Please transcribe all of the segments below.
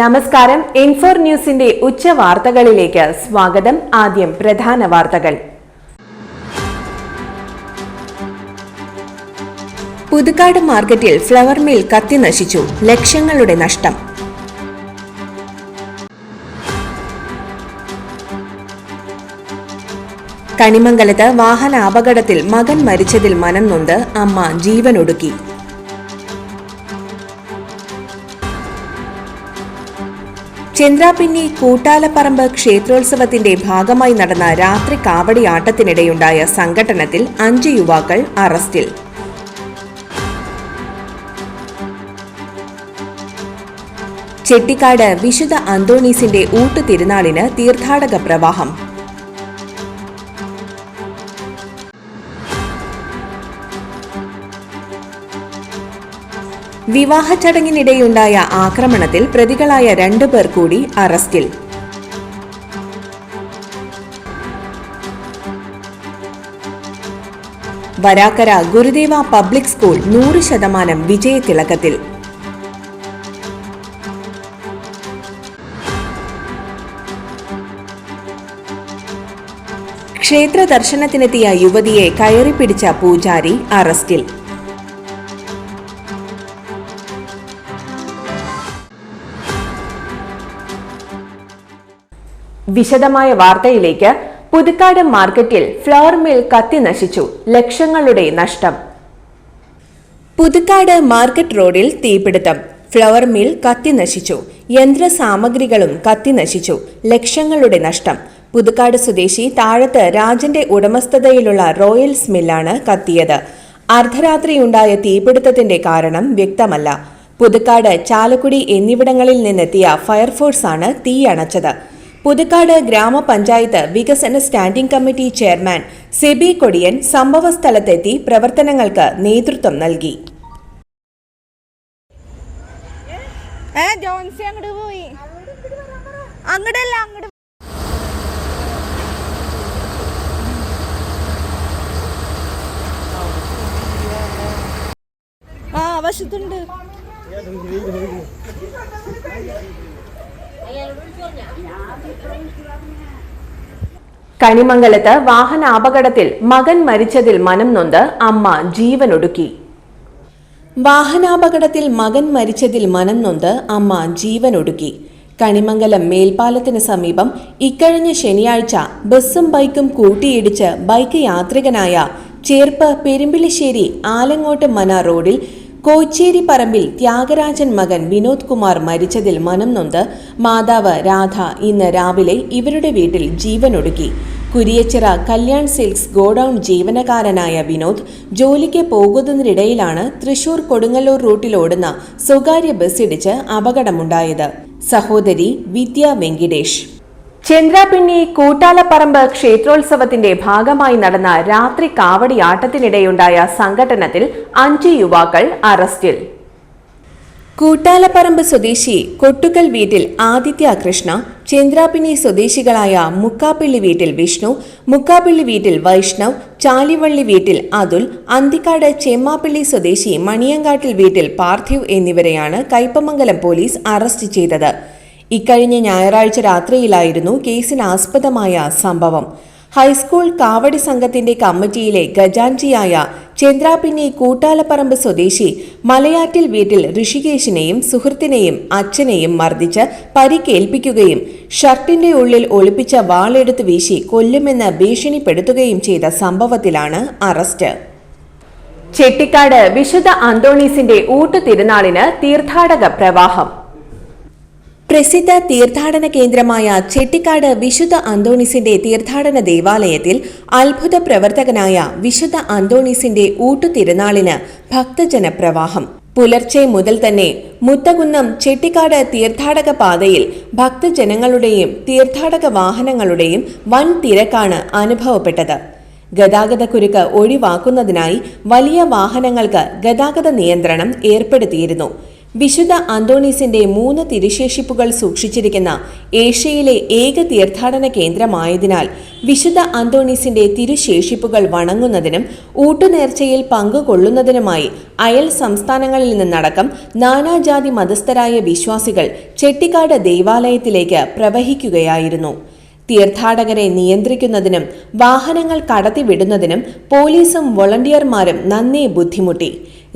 നമസ്കാരം. ഇൻഫോർ ന്യൂസിന്റെ ഉച്ച വാർത്തകളിലേക്ക് സ്വാഗതം. ആദ്യം പ്രധാന വാർത്തകൾ. പുതുക്കാട് മാർക്കറ്റിൽ ഫ്ലവർ മിൽ കത്തി നശിച്ചു. ലക്ഷങ്ങളുടെ നഷ്ടം. കണിമംഗലത്ത് വാഹന അപകടത്തിൽ മകൻ മരിച്ചതിൽ മനം നൊന്ത് അമ്മ ജീവനൊടുക്കി. ചന്ദ്രാപിന്നി കൂട്ടാലപ്പറമ്പ് ക്ഷേത്രോത്സവത്തിന്റെ ഭാഗമായി നടന്ന രാത്രി കാവടിയാട്ടത്തിനിടെയുണ്ടായ സംഘട്ടനത്തിൽ അഞ്ച് യുവാക്കൾ അറസ്റ്റിൽ. ചെട്ടിക്കാട് വിശുദ്ധ അന്തോണീസിന്റെ ഊട്ടുതിരുനാളിന് തീർത്ഥാടക പ്രവാഹം. വിവാഹ ചടങ്ങിനിടെയുണ്ടായ ആക്രമണത്തിൽ പ്രതികളായ രണ്ടുപേർ കൂടി അറസ്റ്റിൽ. വരാക്കര ഗുരുദേവ പബ്ലിക് സ്കൂൾ നൂറ് ശതമാനം വിജയത്തിളക്കത്തിൽ ക്ഷേത്ര ദർശനത്തിനെത്തിയ യുവതിയെ കയറിപ്പിടിച്ച പൂജാരി അറസ്റ്റിൽ. വിശദമായ വാർത്തയിലേക്ക് പുതുക്കാട് മാർക്കറ്റിൽ ഫ്ലവർ മിൽ കത്തി നശിച്ചു. ലക്ഷങ്ങളുടെ നഷ്ടം. പുതുക്കാട് മാർക്കറ്റ് റോഡിൽ തീപിടുത്തം. ഫ്ലവർ മിൽ കത്തി നശിച്ചു. യന്ത്ര സാമഗ്രികളും കത്തി നശിച്ചു. ലക്ഷങ്ങളുടെ നഷ്ടം. പുതുക്കാട് സ്വദേശി താഴത്ത് രാജന്റെ ഉടമസ്ഥതയിലുള്ള റോയൽസ് മില്ലാണ് കത്തിയത്. അർദ്ധരാത്രിയുണ്ടായ തീപിടുത്തത്തിന്റെ കാരണം വ്യക്തമല്ല. പുതുക്കാട് ചാലക്കുടി എന്നിവിടങ്ങളിൽ നിന്നെത്തിയ ഫയർഫോഴ്സാണ് തീയണച്ചത് പുതുക്കാട് ഗ്രാമപഞ്ചായത്ത് വികസന standing committee chairman Seby Kodiyan സംഭവസ്ഥലത്തെത്തി പ്രവർത്തനങ്ങൾക്ക് നേതൃത്വം നൽകി. ആ കണിമംഗലത്ത് വാഹനാപകടത്തിൽ മകൻ മരിച്ചതിൽ മനം നൊന്ത് അമ്മ ജീവനൊടുക്കി. വാഹനാപകടത്തിൽ മകൻ മരിച്ചതിൽ മനം നൊന്ത് അമ്മ ജീവനൊടുക്കി. കണിമംഗലം മേൽപ്പാലത്തിന് സമീപം ഇക്കഴിഞ്ഞ ശനിയാഴ്ച ബസ്സും ബൈക്കും കൂട്ടിയിടിച്ച് ബൈക്ക് യാത്രികനായ ചേർപ്പ് പെരുമ്പിളിശ്ശേരി ആലങ്ങോട്ട് മന റോഡിൽ കോച്ചേരി പറമ്പിൽ ത്യാഗരാജൻ മകൻ വിനോദ് കുമാർ മരിച്ചതിൽ മനം നൊന്ത് മാതാവ് രാധ ഇന്ന് രാവിലെ ഇവരുടെ വീട്ടിൽ ജീവനൊടുക്കി. കുരിയച്ചിറ കല്യാൺ സിൽക്സ് ഗോഡൌൺ ജീവനക്കാരനായ വിനോദ് ജോലിക്ക് പോകുന്നതിനിടയിലാണ് തൃശൂർ കൊടുങ്ങല്ലൂർ റൂട്ടിൽ ഓടുന്ന സ്വകാര്യ ബസ് ഇടിച്ച് അപകടമുണ്ടായത്. സഹോദരി വിദ്യ വെങ്കിടേഷ്. ചന്ദ്രാപിന്നി കൂട്ടാലപ്പറമ്പ് ക്ഷേത്രോത്സവത്തിന്റെ ഭാഗമായി നടന്ന രാത്രി കാവടിയാട്ടത്തിനിടെയുണ്ടായ സംഘടനത്തിൽ അഞ്ച് യുവാക്കൾ അറസ്റ്റിൽ. കൂട്ടാലപ്പറമ്പ് സ്വദേശി കൊട്ടുക്കൽ വീട്ടിൽ ആദിത്യ കൃഷ്ണ ചന്ദ്രാപിണി സ്വദേശികളായ മുക്കാപ്പിള്ളി വീട്ടിൽ വിഷ്ണു മുക്കാപ്പിള്ളി വീട്ടിൽ വൈഷ്ണവ് ചാലിവള്ളി വീട്ടിൽ അതുൽ അന്തിക്കാട് ചെമ്മാപ്പിള്ളി സ്വദേശി മണിയങ്കാട്ടിൽ വീട്ടിൽ പാർത്ഥിവ് എന്നിവരെയാണ് കൈപ്പമംഗലം പോലീസ് അറസ്റ്റ് ചെയ്തത്. ഇക്കഴിഞ്ഞ ഞായറാഴ്ച രാത്രിയിലായിരുന്നു കേസിനാസ്പദമായ സംഭവം. ഹൈസ്കൂൾ കാവടി സംഘത്തിന്റെ കമ്മിറ്റിയിലെ ഖജാൻജിയായ ചന്ദ്രാപിന്നി കൂട്ടാലപ്പറമ്പ് സ്വദേശി മലയാറ്റിൽ വീട്ടിൽ ഋഷികേശിനെയും സുഹൃത്തിനെയും അച്ഛനെയും മർദ്ദിച്ച് പരിക്കേൽപ്പിക്കുകയും ഷർട്ടിന്റെ ഉള്ളിൽ ഒളിപ്പിച്ച വാളെടുത്ത് വീശി കൊല്ലുമെന്ന് ഭീഷണിപ്പെടുത്തുകയും ചെയ്ത സംഭവത്തിലാണ് അറസ്റ്റ്. ചെട്ടിക്കാട് വിശുദ്ധ അന്തോണീസിന്റെ ഊട്ടു തിരുനാളിന് തീർത്ഥാടക പ്രവാഹം. പ്രസിദ്ധ തീർത്ഥാടന കേന്ദ്രമായ ചെട്ടിക്കാട് വിശുദ്ധ അന്തോണീസിന്റെ തീർത്ഥാടന ദേവാലയത്തിൽ അത്ഭുത പ്രവർത്തകനായ വിശുദ്ധ അന്തോണീസിന്റെ ഊട്ടുതിരുനാളിന് ഭക്തജനപ്രവാഹം. പുലർച്ചെ മുതൽ തന്നെ മുത്തകുന്നം ചെട്ടിക്കാട് തീർത്ഥാടക പാതയിൽ ഭക്തജനങ്ങളുടെയും തീർത്ഥാടക വാഹനങ്ങളുടെയും വൻ തിരക്കാണ് അനുഭവപ്പെട്ടത് ഗതാഗതക്കുരുക്ക് ഒഴിവാക്കുന്നതിനായി വലിയ വാഹനങ്ങൾക്ക് ഗതാഗത നിയന്ത്രണം ഏർപ്പെടുത്തിയിരുന്നു. വിശുദ്ധ അന്തോണീസിന്റെ മൂന്ന് തിരുശേഷിപ്പുകൾ സൂക്ഷിച്ചിരിക്കുന്ന ഏഷ്യയിലെ ഏക തീർത്ഥാടന കേന്ദ്രമായതിനാൽ വിശുദ്ധ അന്തോണീസിന്റെ തിരുശേഷിപ്പുകൾ വണങ്ങുന്നതിനും ഊട്ടുനേർച്ചയിൽ പങ്കുകൊള്ളുന്നതിനുമായി അയൽ സംസ്ഥാനങ്ങളിൽ നിന്നടക്കം നാനാജാതി മതസ്ഥരായ വിശ്വാസികൾ ചെട്ടിക്കാട് ദേവാലയത്തിലേക്ക് പ്രവഹിക്കുകയായിരുന്നു. തീർത്ഥാടകരെ നിയന്ത്രിക്കുന്നതിനും വാഹനങ്ങൾ കടത്തിവിടുന്നതിനും പോലീസും വോളണ്ടിയർമാരും നന്നേ ബുദ്ധിമുട്ടി.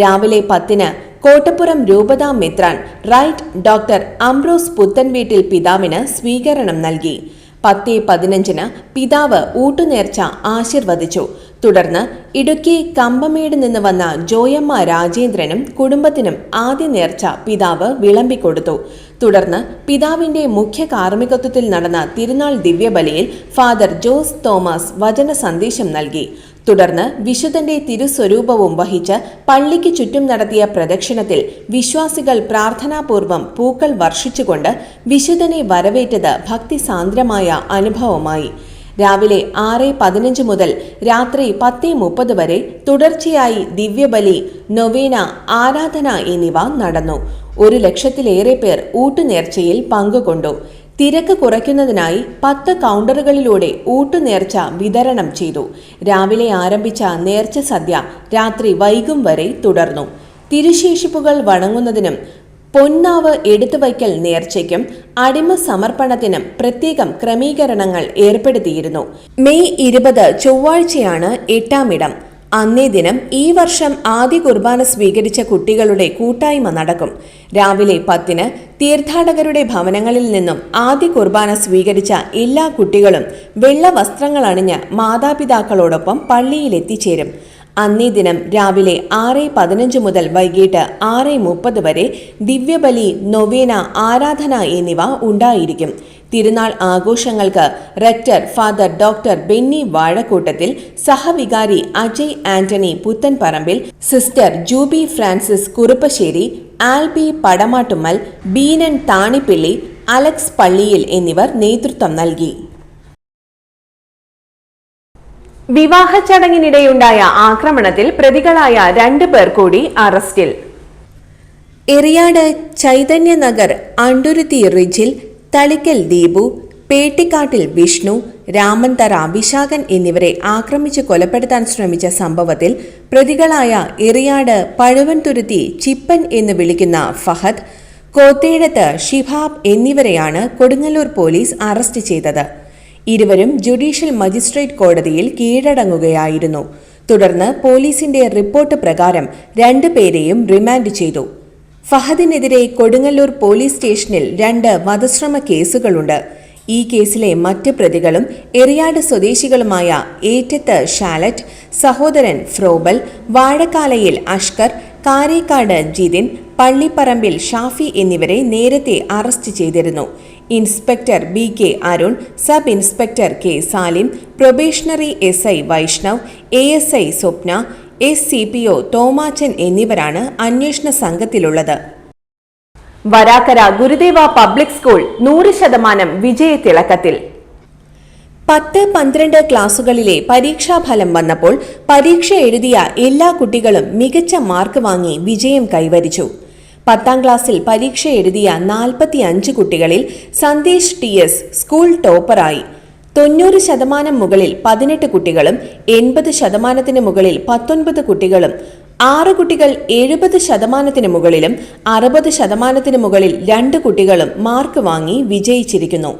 രാവിലെ പത്തിന് കോട്ടപ്പുറം രൂപതാ മെത്രാൻ റൈറ്റ് ഡോക്ടർ അംബ്രോസ് പുത്തൻവീട്ടിൽ പിതാവിന് സ്വീകരണം നൽകി. പത്തേ പതിനഞ്ചിന് പിതാവ് ഊട്ടുനേർച്ച ആശീർവദിച്ചു. തുടർന്ന് ഇടുക്കി കമ്പമേട് നിന്ന് വന്ന ജോയമ്മ രാജേന്ദ്രനും കുടുംബത്തിനും ആദ്യ നേർച്ച പിതാവ് വിളമ്പിക്കൊടുത്തു. തുടർന്ന് പിതാവിന്റെ മുഖ്യ കാർമ്മികത്വത്തിൽ നടന്ന തിരുനാൾ ദിവ്യബലിയിൽ ഫാദർ ജോസ് തോമസ് വചന സന്ദേശം നൽകി. തുടർന്ന് വിശുദ്ധന്റെ തിരുസ്വരൂപവും വഹിച്ച് പള്ളിക്ക് ചുറ്റും നടത്തിയ പ്രദക്ഷിണത്തിൽ വിശ്വാസികൾ പ്രാർത്ഥനാപൂർവം പൂക്കൾ വർഷിച്ചുകൊണ്ട് വിശുദ്ധനെ വരവേറ്റത് ഭക്തിസാന്ദ്രമായ അനുഭവമായി. രാവിലെ ആറ് പതിനഞ്ച് മുതൽ രാത്രി പത്ത് മുപ്പത് വരെ തുടർച്ചയായി ദിവ്യബലി നൊവേന ആരാധന എന്നിവ നടന്നു. ഒരു ലക്ഷത്തിലേറെ പേർ ഊട്ടുനേർച്ചയിൽ പങ്കുകൊണ്ടു. തിരക്ക് കുറയ്ക്കുന്നതിനായി പത്ത് കൗണ്ടറുകളിലൂടെ ഊട്ടുനേർച്ച വിതരണം ചെയ്തു. രാവിലെ ആരംഭിച്ച നേർച്ച സദ്യ രാത്രി വൈകും വരെ തുടർന്നു. തിരുശേഷിപ്പുകൾ വണങ്ങുന്നതിനും പൊന്നാവ് എടുത്തുവയ്ക്കൽ നേർച്ചയ്ക്കും അടിമ സമർപ്പണത്തിനും പ്രത്യേകം ക്രമീകരണങ്ങൾ ഏർപ്പെടുത്തിയിരുന്നു. മെയ് ഇരുപത് ചൊവ്വാഴ്ചയാണ് എട്ടാമിടം അന്നേ ദിനം ഈ വർഷം ആദ്യ കുർബാന സ്വീകരിച്ച കുട്ടികളുടെ കൂട്ടായ്മ നടക്കും. രാവിലെ പത്തിന് തീർത്ഥാടകരുടെ ഭവനങ്ങളിൽ നിന്നും ആദ്യ കുർബാന സ്വീകരിച്ച എല്ലാ കുട്ടികളും വെള്ള വസ്ത്രങ്ങൾ അണിഞ്ഞ് മാതാപിതാക്കളോടൊപ്പം പള്ളിയിൽ എത്തിച്ചേരും അന്നേ ദിനം രാവിലെ ആറ് പതിനഞ്ച് മുതൽ വൈകിട്ട് ആറ് മുപ്പത് വരെ ദിവ്യബലി നൊവേന ആരാധന എന്നിവ ഉണ്ടായിരിക്കും. തിരുനാൾ ആഘോഷങ്ങൾക്ക് rector father doctor Benny Vazhakkoottathil സഹവികാരി Ajay Antony Puthenparambil sister Jubi Francis Kuruppassery Albi Padamattummal Beenan Thanippilly Alex Palliyil എന്നിവർ നേതൃത്വം നൽകി. വിവാഹ ചടങ്ങിനിടെയുണ്ടായ ആക്രമണത്തിൽ പ്രതികളായ രണ്ട് പേർ കൂടി അറസ്റ്റിൽ. എറിയാട് ചൈതന്യനഗർ അണ്ടുരുത്തി റിജിൽ തളിക്കൽ ദീപു പേട്ടിക്കാട്ടിൽ വിഷ്ണു രാമൻതറ വിശാഖൻ എന്നിവരെ ആക്രമിച്ച് കൊലപ്പെടുത്താൻ ശ്രമിച്ച സംഭവത്തിൽ പ്രതികളായ എറിയാട് പഴുവൻതുരുത്തി ചിപ്പൻ എന്ന് വിളിക്കുന്ന ഫഹദ് കോത്തേഴത്ത് ഷിഹാബ് എന്നിവരെയാണ് കൊടുങ്ങല്ലൂർ പോലീസ് അറസ്റ്റ് ചെയ്തത്. ഇരുവരും ജുഡീഷ്യൽ മജിസ്ട്രേറ്റ് കോടതിയിൽ കീഴടങ്ങുകയായിരുന്നു. തുടർന്ന് പോലീസിന്റെ റിപ്പോർട്ട് പ്രകാരം രണ്ടുപേരെയും റിമാൻഡ് ചെയ്തു. ഫഹദിനെതിരെ കൊടുങ്ങല്ലൂർ പോലീസ് സ്റ്റേഷനിൽ രണ്ട് വധശ്രമ കേസുകളുണ്ട്. ഈ കേസിലെ മറ്റ് പ്രതികളും എറിയാട് സ്വദേശികളുമായ ഏറ്റത്ത് ഷാലറ്റ് സഹോദരൻ ഫ്രോബൽ വാഴക്കാലയിൽ അഷ്കർ കാരേക്കാട് ജിതിൻ പള്ളിപ്പറമ്പിൽ ഷാഫി എന്നിവരെ നേരത്തെ അറസ്റ്റ് ചെയ്തിരുന്നു. Inspector B K Arun sub inspector K Salim probationary S I Vaishnav A S I Swapna S C P O Thomachan എന്നിവരാണ് അന്വേഷണ സംഘത്തിലുള്ളത്. വരാക്കര ഗുരുദേവ പബ്ലിക് സ്കൂൾ നൂറ് ശതമാനം വിജയത്തിളക്കത്തിൽ പത്ത് പന്ത്രണ്ട് ക്ലാസുകളിലെ പരീക്ഷാഫലം വന്നപ്പോൾ പരീക്ഷ എഴുതിയ എല്ലാ കുട്ടികളും മികച്ച മാർക്ക് വാങ്ങി വിജയം കൈവരിച്ചു. പത്താം ക്ലാസ്സിൽ പരീക്ഷ എഴുതിയ നാൽപ്പത്തി അഞ്ച് കുട്ടികളിൽ സന്ദേശ് ടി എസ് സ്കൂൾ ടോപ്പറായി. തൊണ്ണൂറ് ശതമാനം മുകളിൽ പതിനെട്ട് കുട്ടികളും എൺപത് ശതമാനത്തിന് മുകളിൽ പത്തൊൻപത് കുട്ടികളും ആറ് കുട്ടികൾ എഴുപത് ശതമാനത്തിന് മുകളിലും അറുപത് ശതമാനത്തിന് മുകളിൽ രണ്ട് കുട്ടികളും മാർക്ക് വാങ്ങി വിജയിച്ചിരിക്കുന്നു.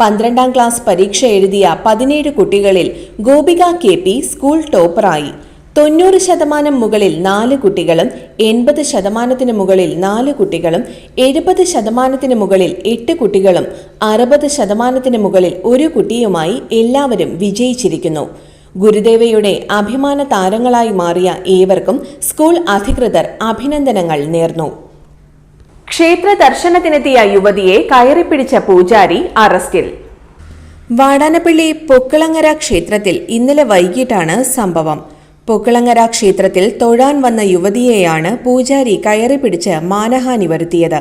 പന്ത്രണ്ടാം ക്ലാസ് പരീക്ഷ എഴുതിയ പതിനേഴ് കുട്ടികളിൽ ഗോപിക കെ സ്കൂൾ ടോപ്പറായി. തൊണ്ണൂറ് ശതമാനം മുകളിൽ നാല് കുട്ടികളും എൺപത് ശതമാനത്തിന് മുകളിൽ നാല് കുട്ടികളും എഴുപത് ശതമാനത്തിന് മുകളിൽ എട്ട് കുട്ടികളും അറുപത് ശതമാനത്തിന് മുകളിൽ ഒരു കുട്ടിയുമായി എല്ലാവരും വിജയിച്ചിരിക്കുന്നു. ഗുരുദേവയുടെ അഭിമാന താരങ്ങളായി മാറിയ ഏവർക്കും സ്കൂൾ അധികൃതർ അഭിനന്ദനങ്ങൾ നേർന്നു. ക്ഷേത്ര ദർശനത്തിനെത്തിയ യുവതിയെ കയറിപ്പിടിച്ച പൂജാരി അറസ്റ്റിൽ. വാടാനപ്പള്ളി പൊക്കിളങ്ങര ക്ഷേത്രത്തിൽ ഇന്നലെ വൈകിട്ടാണ് സംഭവം. പൊക്കിളങ്ങര ക്ഷേത്രത്തിൽ തൊഴാൻ വന്ന യുവതിയെയാണ് പൂജാരി കയറി പിടിച്ച് മാനഹാനി വരുത്തിയത്.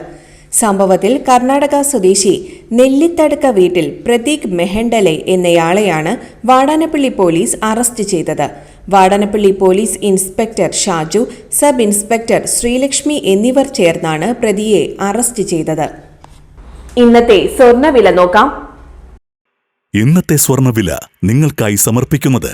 സംഭവത്തിൽ കർണാടക സ്വദേശി നെല്ലിത്തടുക്ക വീട്ടിൽ പ്രതീക് മെഹണ്ടലെ എന്നയാളെയാണ് വാടാനപ്പള്ളി പോലീസ് അറസ്റ്റ് ചെയ്തത്. Vadanappally police inspector Shaju sub inspector Sreelakshmi എന്നിവർ ചേർന്നാണ് പ്രതിയെ അറസ്റ്റ് ചെയ്തത്. ഇന്നത്തെ സ്വർണവില നോക്കാം. ഇന്നത്തെ സ്വർണവില നിങ്ങൾക്കായി സമർപ്പിക്കുന്നത്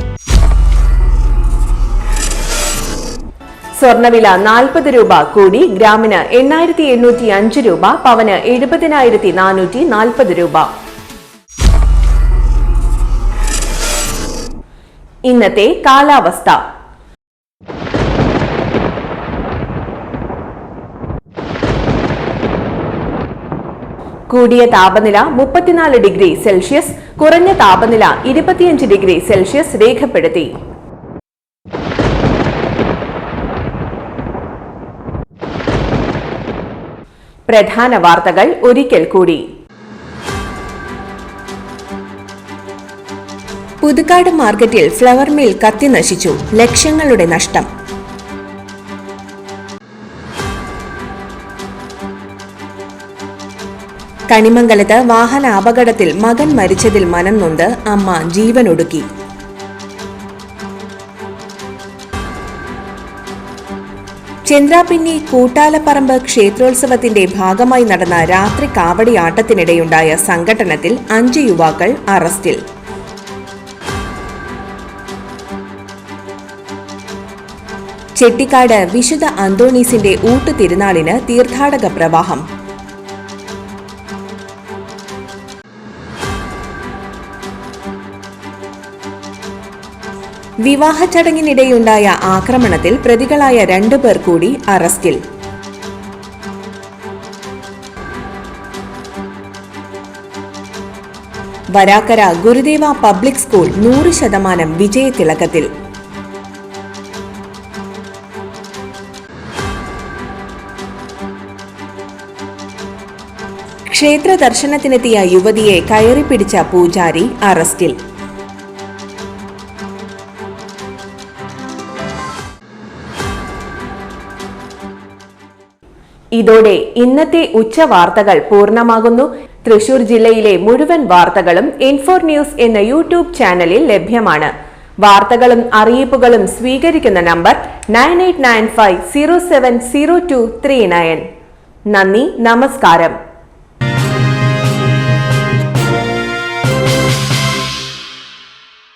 സ്വർണവില നാൽപ്പത് രൂപ കൂടി ഗ്രാമിന് എണ്ണായിരത്തി എണ്ണൂറ്റി അഞ്ച് രൂപ പവന് എഴുപതിനായിരത്തി നാനൂറ്റി നാൽപ്പത് രൂപ. ഇന്നത്തെ കാലാവസ്ഥ. കൂടിയ താപനില മുപ്പത്തിനാല് ഡിഗ്രി സെൽഷ്യസ് കുറഞ്ഞ താപനില ഇരുപത്തിയഞ്ച് ഡിഗ്രി സെൽഷ്യസ് രേഖപ്പെടുത്തി. പ്രധാന വാർത്തകൾ ഒരിക്കൽ കൂടി. പുതുക്കാട് മാർക്കറ്റിൽ ഫ്ലവർ മിൽ കത്തി നശിച്ചു. ലക്ഷങ്ങളുടെ നഷ്ടം. കണിമംഗലത്ത് വാഹന അപകടത്തിൽ മകൻ മരിച്ചതിൽ മനം നൊന്ത് അമ്മ ജീവനൊടുക്കി. ചന്ദ്രാപിന്നി കൂട്ടാലപ്പറമ്പ് ക്ഷേത്രോത്സവത്തിന്റെ ഭാഗമായി നടന്ന രാത്രി കാവടിയാട്ടത്തിനിടെയുണ്ടായ സംഘട്ടനത്തിൽ അഞ്ച് യുവാക്കൾ അറസ്റ്റിൽ. ചെട്ടിക്കാട് വിശുദ്ധ അന്തോണീസിന്റെ ഊട്ടുതിരുനാളിന് തീർത്ഥാടക പ്രവാഹം. വിവാഹ ചടങ്ങിനിടെയുണ്ടായ ആക്രമണത്തിൽ പ്രതികളായ രണ്ടു പേർ കൂടി അറസ്റ്റിൽ. വരാക്കര ഗുരുദേവ പബ്ലിക് സ്കൂൾ നൂറ് ശതമാനം വിജയത്തിളക്കത്തിൽ ക്ഷേത്ര ദർശനത്തിനെത്തിയ യുവതിയെ കയറിപ്പിടിച്ച പൂജാരി അറസ്റ്റിൽ. ഇതോടെ ഇന്നത്തെ ഉച്ച വാർത്തകൾ പൂർണമാകുന്നു. തൃശൂർ ജില്ലയിലെ മുഴുവൻ വാർത്തകളും ഇൻഫോർ ന്യൂസ് എന്ന യൂട്യൂബ് ചാനലിൽ ലഭ്യമാണ്. വാർത്തകളും അറിയിപ്പുകളും സ്വീകരിക്കുന്ന number nine eight nine five zero seven zero two three nine. നന്ദി നമസ്കാരം.